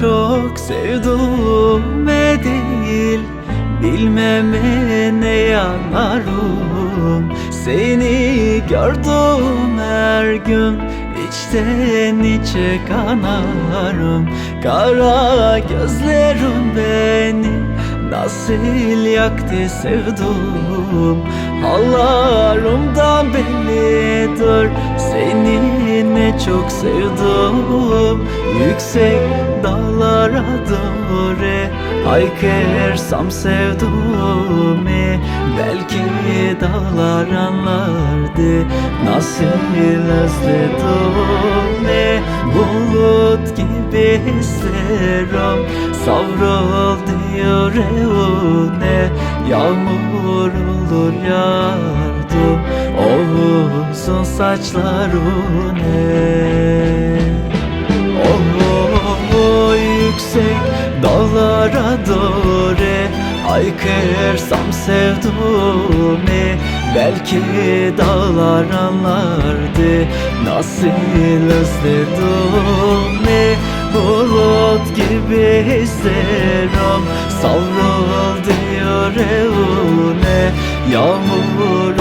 Çok sevduğume değil Bilmeme ne yanarım Seni gördüm her gün içten içe kanarım. Kara gözlerim beni Nasıl yaktı sevdum Hallarımdan bellidir çok sevdim. Yüksek dağlara doğru Haykırsam sevduğumu Belki dağlar anlardı Nasıl özledim. Ne Bulut gibi hislerim Savruldu yüreğine Yağmur olur O uzun saçlarına Oh yüksek dağlara doğru. Haykırsam sevduğumu Belki dağlar anlardı. Nasıl özledim Bulut gibi hislerim Savruldu yüreğine Yağmur